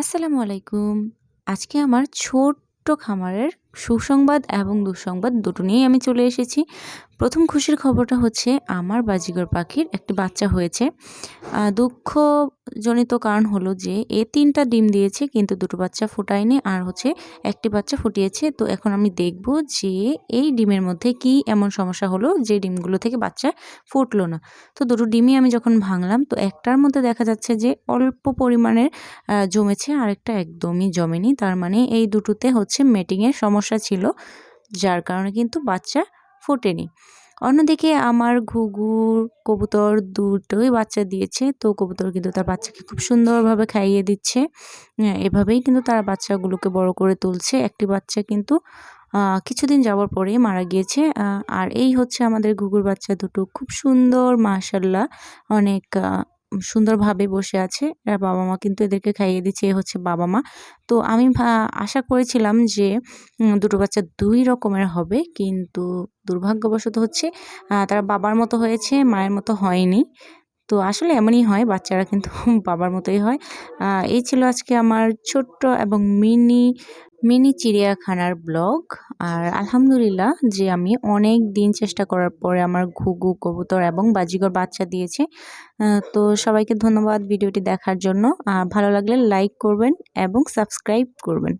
আসসালামু আলাইকুম। আজকে আমার ছোট্ট খামারের সুসংবাদ এবং দুঃসংবাদ দুটো নিয়েই আমি চলে এসেছি। প্রথম খুশির খবরটা হচ্ছে, আমার বাজিগর পাখির একটি বাচ্চা হয়েছে। দুঃখজনিত কারণ হলো যে, এ তিনটা ডিম দিয়েছে, কিন্তু দুটো বাচ্চা ফুটায়নি, আর হচ্ছে একটি বাচ্চা ফুটিয়েছে। তো এখন আমি দেখব যে, এই ডিমের মধ্যে কি এমন সমস্যা হলো যে, ডিমগুলো থেকে বাচ্চা ফুটলো না। তো দুটো ডিমই আমি যখন ভাঙলাম, তো একটার মধ্যে দেখা যাচ্ছে যে, অল্প পরিমাণের জমেছে, আরেকটা একদমই জমেনি। তার মানে এই দুটোতে হচ্ছে মেটিংয়ের সমস্যা ছিল, যার কারণে কিন্তু বাচ্চা ফোটেনি। অন্যদিকে আমার ঘুঘুর কবুতর দুটোই বাচ্চা দিয়েছে, তো কবুতর কিন্তু তার বাচ্চাকে খুব সুন্দরভাবে খাইয়ে দিচ্ছে। এভাবেই কিন্তু তারা বাচ্চাগুলোকে বড় করে তুলছে। একটি বাচ্চা কিন্তু কিছুদিন যাওয়ার পরে মারা গিয়েছে। আর এই হচ্ছে আমাদের ঘুঘুর বাচ্চা দুটো। খুব সুন্দর, মাশাল্লাহ, অনেক সুন্দরভাবে বসে আছে। বাবা মা কিন্তু এদেরকে খাইয়ে দিচ্ছে, এ হচ্ছে বাবা মা তো আমি আশা করেছিলাম যে দুটো বাচ্চা দুই রকমের হবে, কিন্তু দুর্ভাগ্যবশত হচ্ছে তারা বাবার মতো হয়েছে, মায়ের মতো হয়নি। তো আসলে এমনই হয়, বাচ্চারা কিন্তু বাবার মতোই হয়। এই ছিল আজকে আমার ছোট্ট এবং মিনি মিনি চিড়িয়াখানার ব্লগ। আর আলহামদুলিল্লাহ যে আমি অনেক দিন চেষ্টা করার পরে আমার ঘুঘু, কবুতর এবং বাজিগর বাচ্চা দিয়েছে। তো সবাইকে ধন্যবাদ ভিডিওটি দেখার জন্য। আর ভালো লাগলে লাইক করবেন এবং সাবস্ক্রাইব করবেন।